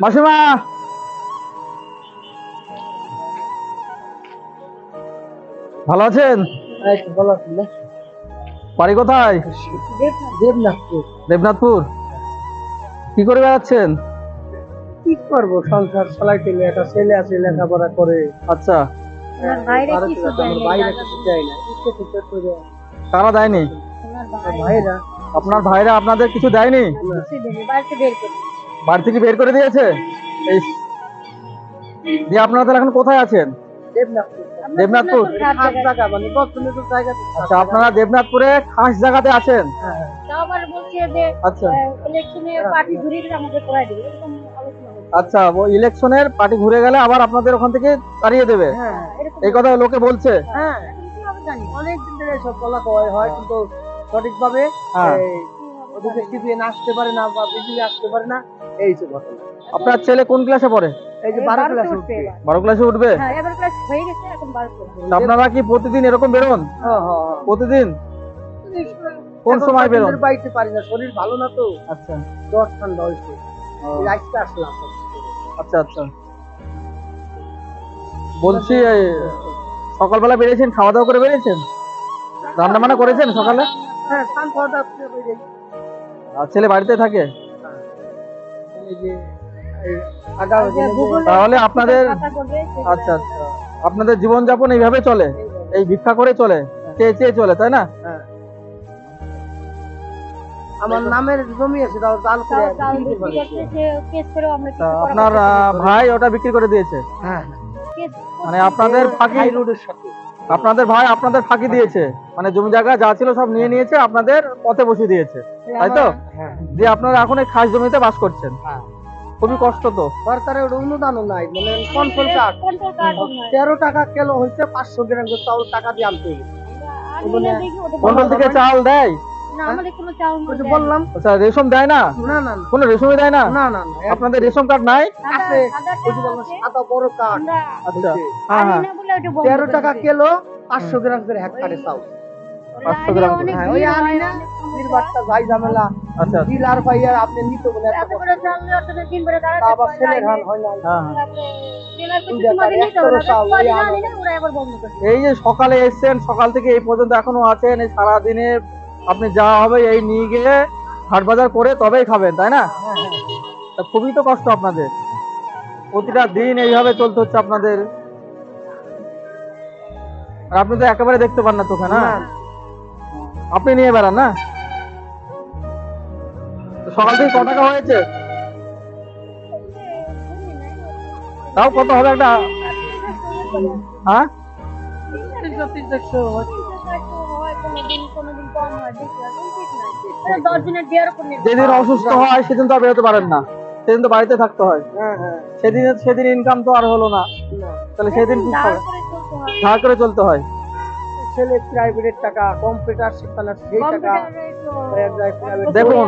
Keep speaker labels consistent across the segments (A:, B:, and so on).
A: মাসিমা। ভালো আছেন? বাড়ি কোথায়?
B: দেবনাথপুর।
A: দেবনাথপুর। কি করে বেড়াচ্ছেন?
B: কি করব সংসার চালাইতে একটা ছেলে আছে লেখাপড়া করে।
A: আচ্ছা।
B: করে
A: দেয়নি?
B: ভাইরা।
A: আপনার ভাইরা আপনাদের কিছু দেয়নি? বাড়ি থেকে বের করে দিয়েছে? এই দিয়ে আপনারা তাহলে এখন কোথায় আছেন?
B: দেবনাথপুর।
A: আচ্ছা আপনারা দেবনাথপুরে খাস জায়গাতে আছেন? আচ্ছা। আচ্ছা ও ইলেকশনের পার্টি ঘুরে গেলে আবার আপনাদের ওখান থেকে তাড়িয়ে দেবে? এই কথা লোকে বলছে।
B: হ্যাঁ
C: এখন কীভাবে
B: ধরে সব বলা হয়। কিন্তু সঠিকভাবে
A: হ্যাঁ।
B: ওদিকে টিভিএন আসতে পারে না বা বিজলি আসতে পারে না। এই যে ঘটনা
A: আপনার ছেলে কোন ক্লাসে পড়ে?
B: এই যে বারো
C: বারোতে উঠবে।
A: বারো ক্লাসে উঠবে?
C: হ্যাঁ এবার ক্লাস হয়ে গেছে এখন বারোতে উঠবে।
A: আপনারা কি প্রতিদিন এরকম বেরোন?
B: হ্যাঁ হ্যাঁ হ্যাঁ
A: প্রতিদিন? কোন সময় বেরোন?
B: বাড়িতে পারি না শরীর ভালো না তো।
A: আচ্ছা।
B: জ্বর ঠান্ডা হয়েছে এই আজকে আসলাম।
A: আচ্ছা আচ্ছা। বলছি সকালবেলা বেরিয়েছেন খাওয়া দাওয়া করে বেরিয়েছেন? রান্না বান্না করেছেন সকালে?
B: হ্যাঁ স্নান করে
A: আর ছেলে বাড়িতে থাকে? তাহলে আপনাদের আচ্ছা আচ্ছা। আপনাদের জীবনযাপন এইভাবে চলে? এই ভিক্ষা করে চলে? চেয়ে চেয়ে চলে তাই না?
B: হ্যাঁ। আমার নামের জমি আছে
A: আপনার ভাই ওটা বিক্রি করে দিয়েছে?
B: হ্যাঁ
A: মানে আপনাদের ফাঁকি
B: হাই রোডের সাথে।
A: আপনাদের ভাই আপনাদের ফাঁকি দিয়েছে। মানে জমি জায়গা যা ছিল সব নিয়ে নিয়েছে আপনাদের পথে বসিয়ে দিয়েছে। তাই তো?
B: হ্যাঁ
A: দিয়ে আপনারা এখন এই খাস জমিতে বাস করছেন।
B: হ্যাঁ।
A: খুবই কষ্ট তো।
B: সরকারের অনুদানও নাই মানে কন্ট্রোল কার্ড। তেরো টাকা কিলো হয়েছে পাঁচশো গ্রাম চাউল টাকা দিয়ে আনতে
A: কন্ট্রোল থেকে চাল দেয়?
C: আমাদের কোনো চাউল
B: ওই যে
C: দেয় না।
B: বললাম।
A: আচ্ছা রেশন দেয় না?
B: না না
A: কোনো রেশনই দেয় না?
B: না না
A: আপনাদের রেশন কার্ড নাই?
B: আছে।
C: সাদা
B: যে বড় কার্ড।
A: আচ্ছা। হ্যাঁ হ্যাঁ।
B: তেরো টাকা। কিলো পাঁচশো গ্রাম করে হেক্টারে চাউল।
C: ওরা
A: পাঁচশো
C: আনি
A: গ্রাম।
B: হ্যাঁ, ওই
C: হয়,
B: না, নির্বাচটা যাই ঝামেলা।
A: আচ্ছা।
B: পাইয়া আপনি নিতে বলে এত
C: করে দিন দাঁড়াতে
B: আবার
C: হয়,
B: ছেলের হাল হয় না।
A: হ্যাঁ হ্যাঁ। এই যে সকালে এসছেন সকাল থেকে এই পর্যন্ত এখনও আছেন এই সারাদিনে আপনি যা হবে এই নিয়ে গিয়ে হাট বাজার করে তবেই খাবেন তাই না?
B: হ্যাঁ, হ্যাঁ।
A: তা খুবই তো কষ্ট আপনাদের। প্রতিটা দিন এইভাবে চলতে হচ্ছে আপনাদের। আর আপনি তো একেবারে দেখতে পান না চোখে না?
B: না,
A: আপনি নিয়ে বেড়ান না? সকাল থেকে ক টাকা হয়েছে? তাও কত হবে একটা? হ্যাঁ।
C: হয়, হয়, হয়,
A: যেদিন অসুস্থ হয় সেদিন তো আর বেরোতে পারেন না। সেদিন তো বাড়িতে থাকতে হয়।
B: হ্যাঁ, হ্যাঁ।
A: সেদিন সেদিন ইনকাম তো আর হলো না। তাহলে সেদিন। ধার করে চলতে হয়।
B: ছেলে প্রাইভেটের টাকা কম্পিউটার শিক্ষানোর সেই টাকা
C: কম্পিউটারে তো-
B: এক জায়গায় private
A: দেখুন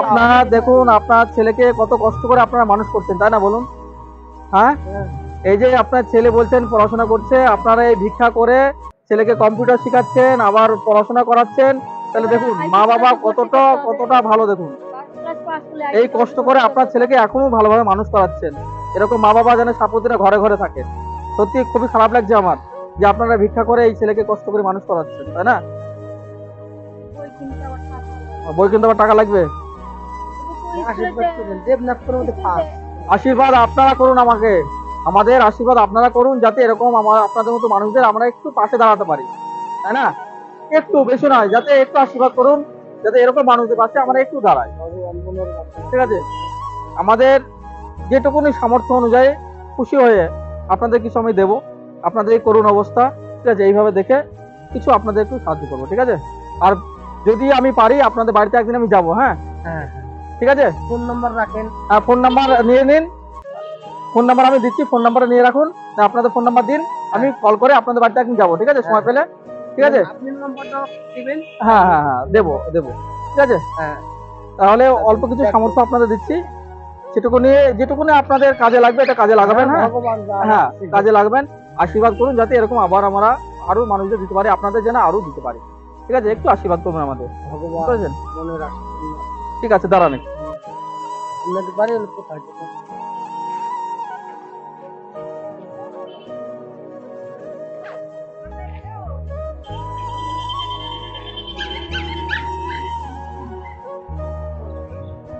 A: আপনার দেখুন আপনার ছেলেকে কত কষ্ট করে আপনারা মানুষ করছেন তাই না বলুন? হ্যাঁ?
B: হ্যাঁ,
A: এই যে আপনার ছেলে বলছেন পড়াশোনা করছে আপনারা এই ভিক্ষা করে ছেলেকে কম্পিউটার শেখাচ্ছেন আবার পড়াশোনা করাচ্ছেন তাহলে দেখুন মা বাবা কতটা কতটা ভালো দেখুন। এই কষ্ট করে আপনার ছেলেকে এখনও ভালোভাবে মানুষ করাচ্ছেন। এরকম মা বাবা যেন সাপোর্টিরা ঘরে ঘরে থাকে। সত্যি খুবই খারাপ লাগছে আমার। যে আপনারা ভিক্ষা করে এই ছেলেকে কষ্ট করে মানুষ করাচ্ছেন তাই না?
C: বই কিনতে আবার টাকা
A: লাগবে।
B: আশীর্বাদ
A: আপনারা করুন আমাকে। আমাদের আশীর্বাদ আপনারা করুন যাতে এরকম আমার আপনাদের মতো মানুষদের আমরা একটু পাশে দাঁড়াতে পারি। তাই না? একটু বেশি নয় যাতে একটু আশীর্বাদ করুন যাতে এরকম মানুষদের পাশে আমরা একটু দাঁড়াই। ঠিক আছে? আমাদের যেটুকুনি সামর্থ্য অনুযায়ী খুশি হয়ে আপনাদের কিছু আমি দেবো। আপনাদের এই করুণ অবস্থা ঠিক আছে এইভাবে দেখে কিছু আপনাদের একটু সাহায্য করব ঠিক আছে? আর যদি আমি পারি আপনাদের বাড়িতে একদিন আমি যাব হ্যাঁ?
B: হ্যাঁ
A: ঠিক আছে?
B: ফোন নাম্বার রাখেন।
A: আর ফোন নাম্বার নিয়ে নিন। ফোন নাম্বার আমি দিচ্ছি ফোন নাম্বারটা নিয়ে রাখুন। আপনাদের ফোন নাম্বার দিন। আমি কল করে আপনাদের বাড়িতে একদিন যাব ঠিক আছে সময় পেলে? ঠিক আছে? হ্যাঁ হ্যাঁ হ্যাঁ দেবো দেবো। ঠিক আছে?
B: হ্যাঁ।
A: তাহলে অল্প কিছু সামর্থ্য আপনাদের দিচ্ছি। সেটুকু নিয়ে যেটুকুনি আপনাদের কাজে লাগবে এটা কাজে লাগাবেন হ্যাঁ? হ্যাঁ কাজে লাগবেন। আশীর্বাদ করুন যাতে এরকম আবার আমরা আরও মানুষদের দিতে পারি আপনাদের যেন আরও দিতে পারি। ঠিক আছে একটু আশীর্বাদ করবেন আমাদের। ঠিক আছে দাঁড়ান
B: আপনাদের বাড়ি কোথায়?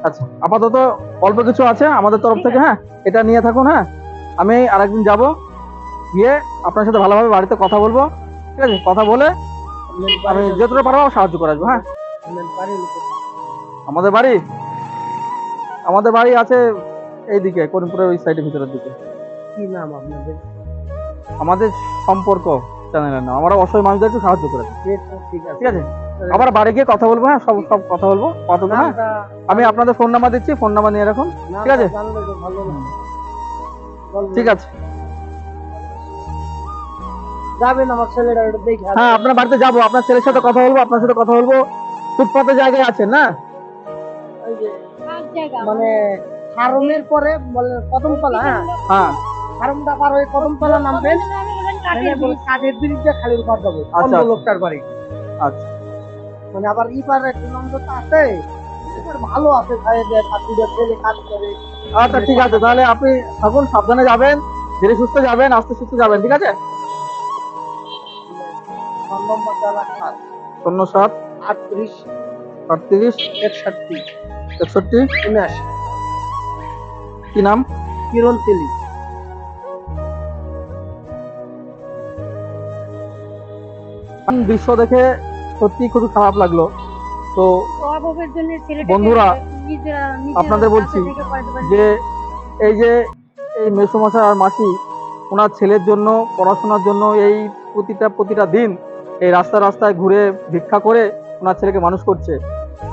A: আচ্ছা আপাতত অল্প কিছু আছে আমাদের তরফ থেকে হ্যাঁ? এটা নিয়ে থাকুন হ্যাঁ? আমি আরেকদিন যাব গিয়ে আপনার সাথে ভালোভাবে বাড়িতে কথা বলব ঠিক আছে? কথা বলে আমি যতটা পারব সাহায্য করে আসব হ্যাঁ? আমাদের বাড়ি? আমাদের বাড়ি আছে এইদিকে করিমপুরের ওই সাইডের ভিতরের দিকে।
B: কি নাম আপনাদের?
A: আমাদের সম্পর্ক চ্যানেলের নাম আমরা অসহায় মানুষদের একটু সাহায্য করে
B: ঠিক আছে।
A: ঠিক আছে? আবার বাড়ি গিয়ে কথা বলব হ্যাঁ? সব সব কথা বলব। কত হ্যাঁ?
B: নামটা
A: আমি আপনাদের ফোন নাম্বার দিচ্ছি ফোন নাম্বার নিয়ে রাখুন। ঠিক আছে।
B: না।
A: ঠিক আছে।
B: যাবেন আমার ছেলেটা দেখে
A: হ্যাঁ আপনার বাড়িতে যাব। আপনার ছেলের সাথে কথা বলব আপনার সাথে কথা বলব। ফুটপাতে জায়গায় আছেন না?
B: ওই যে
C: এক জায়গা
B: মানে হারমের পরে কদমতলা হ্যাঁ?
A: হ্যাঁ।
B: হারমটা পার হয়ে কদমতলা নামবেন।
C: আমি কাঠের
B: ঘর যাব
A: আচ্ছা,
B: অন্য
A: আচ্ছা।
B: লোকটার বাড়ি।
A: আচ্ছা।
B: মানে আবার পারে একটু নম্বরটা আছে ভালো আছে ভাইয়ের কাকুদের ছেলে কাজ করে।
A: আচ্ছা ঠিক আছে তাহলে আপনি থাকুন সাবধানে যাবেন ধীরে সুস্থ যাবেন আস্তে সুস্থ যাবেন ঠিক আছে? শূন্য সাত
B: আটত্রিশ
A: আটত্রিশ
B: একষট্টি
A: একষট্টি
B: উনআশি।
A: কি নাম?
B: কিরণ তেলি।
A: দৃশ্য দেখে সত্যি খুবই খারাপ লাগল। তো বন্ধুরা, আপনাদের বলছি। যে এই যে এই মেসোমশাই আর মাসি ওনার ছেলের জন্য পড়াশোনার জন্য এই প্রতিটা প্রতিটা দিন এই রাস্তা রাস্তায় ঘুরে ভিক্ষা করে ওনার ছেলেকে মানুষ করছে।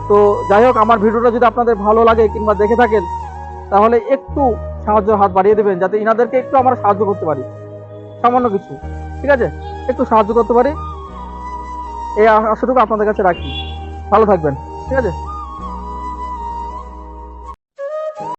A: তো যাই হোক আমার ভিডিওটা যদি আপনাদের ভালো লাগে কিংবা দেখে থাকেন তাহলে একটু সাহায্য হাত বাড়িয়ে দেবেন যাতে ইনাদেরকে একটু আমরা সাহায্য করতে পারি। সামান্য কিছু ঠিক আছে? একটু সাহায্য করতে পারি। এই আশাটুকু আপনাদের কাছে রাখি। ভালো থাকবেন। ঠিক আছে?